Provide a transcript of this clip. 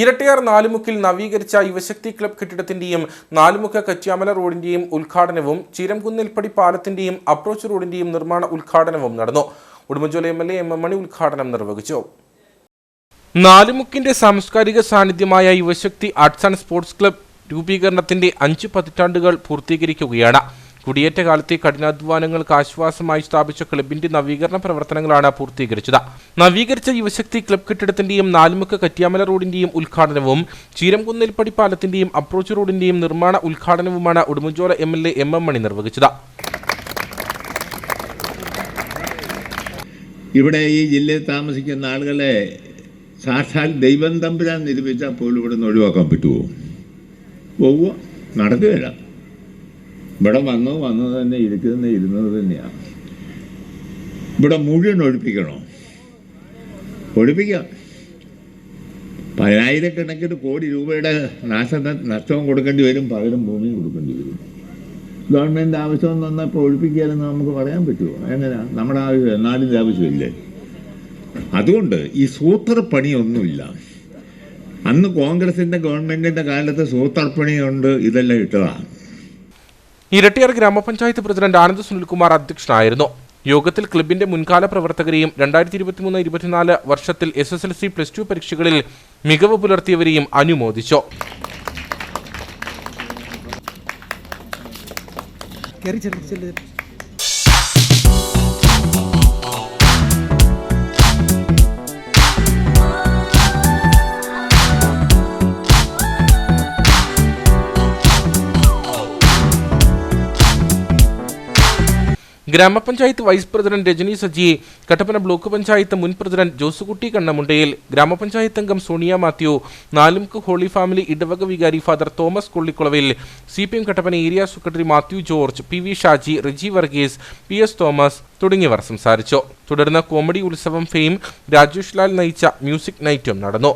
ഇരട്ടിയാർ നാലുമുക്കിൽ നവീകരിച്ച യുവശക്തി ക്ലബ് കെട്ടിടത്തിന്റെയും നാലുമുക്ക കറ്റ്യാമല റോഡിന്റെയും ഉദ്ഘാടനവും ചീരംകുന്നിൽപ്പടി പാലത്തിന്റെയും അപ്രോച്ച് റോഡിന്റെയും നിർമ്മാണ ഉദ്ഘാടനവും നടന്നു. Udumbanchola M L A M M Mani ഉദ്ഘാടനം നിർവഹിച്ചു. നാലുമുക്കിന്റെ സാംസ്കാരിക സാന്നിധ്യമായ Yuvashakti arts and sports club രൂപീകരണത്തിന്റെ അഞ്ച് പതിറ്റാണ്ടുകൾ പൂർത്തീകരിക്കുകയാണ്. കുടിയേറ്റ കാലത്തെ കഠിനാധ്വാനങ്ങൾക്ക് ആശ്വാസമായി സ്ഥാപിച്ച ക്ലബിന്റെ നവീകരണ പ്രവർത്തനങ്ങളാണ് പൂർത്തീകരിച്ചത്. നവീകരിച്ച യുവശക്തി ക്ലബ് കെട്ടിടത്തിന്റെയും നാലുമുക്ക് കറ്റിയാമല റോഡിന്റെയും ഉദ്ഘാടനവും ചീരംകുന്നിൽപ്പടി പാലത്തിന്റെയും അപ്രോച്ച് റോഡിന്റെയും നിർമ്മാണ ഉദ്ഘാടനവുമാണ് Udumbanchola M L A M M Mani നിർവഹിച്ചത്. ഇവിടെ ഈ ജില്ലയിൽ താമസിക്കുന്ന ആളുകളെ സാക്ഷാൽ ദൈവം തമ്പുരാൻ നിരൂപിച്ചാൽ പോലും ഇവിടെ നിന്ന് ഒഴിവാക്കാൻ പറ്റുമോ? പോവുക നടക്കുകയില്ല. ഇവിടെ വന്നു വന്നു തന്നെ ഇരിക്കുന്നത് ഇരുന്നത് തന്നെയാണ്. ഇവിടെ മുഴുവൻ ഒഴിപ്പിക്കണോ? ഒഴിപ്പിക്കാം. പതിനായിരക്കണക്കിന് കോടി രൂപയുടെ നാശ നഷ്ടവും കൊടുക്കേണ്ടി വരും പകരം ഭൂമിയും കൊടുക്കേണ്ടി വരും. ഗവൺമെന്റ് ആവശ്യം വന്നപ്പോൾ ഒഴിപ്പിക്കാമെന്ന് നമുക്ക് പറയാൻ പറ്റുമോ? എങ്ങനെയാ നമ്മുടെ ആവശ്യം നാടിന്റെ ആവശ്യമില്ലേ? അതുകൊണ്ട് ഈ സൂത്രപ്പണിയൊന്നുമില്ല. അന്ന് കോൺഗ്രസിന്റെ ഗവൺമെന്റിന്റെ കാലത്ത് സൂത്രപ്പണിയുണ്ട് ഇതെല്ലാം ഇട്ടതാണ്. ഇരട്ടിയാർ ഗ്രാമപഞ്ചായത്ത് പ്രസിഡന്റ് ആനന്ദ് സുനിൽകുമാർ അധ്യക്ഷനായിരുന്നു. യോഗത്തിൽ ക്ലബിന്റെ മുൻകാല പ്രവർത്തകരെയും രണ്ടായിരത്തി ഇരുപത്തിമൂന്ന് ഇരുപത്തിനാല് വർഷത്തിൽ S S L C plus two പരീക്ഷകളിൽ മികവ് പുലർത്തിയവരെയും അനുമോദിച്ചു. കയറി ചെല്ലു ഗ്രാമപഞ്ചായത്ത് vice president Rajani Saji Kattappana block panchayat മുൻ പ്രസിഡന്റ് ജോസുകുട്ടി കണ്ണമുണ്ടയിൽ ഗ്രാമപഞ്ചായത്ത് അംഗം Sonia Mathew Nalumukku Holy Family ഇടവക വികാരി father Thomas Kollikulavil C P M Kattappana area secretary Mathew George P V Shaji Riji Varghese P S Thomas തുടങ്ങിയവർ സംസാരിച്ചു. തുടർന്ന് comedy ഉത്സവം fame Rajesh Lal നയിച്ച മ്യൂസിക് നൈറ്റും നടന്നു.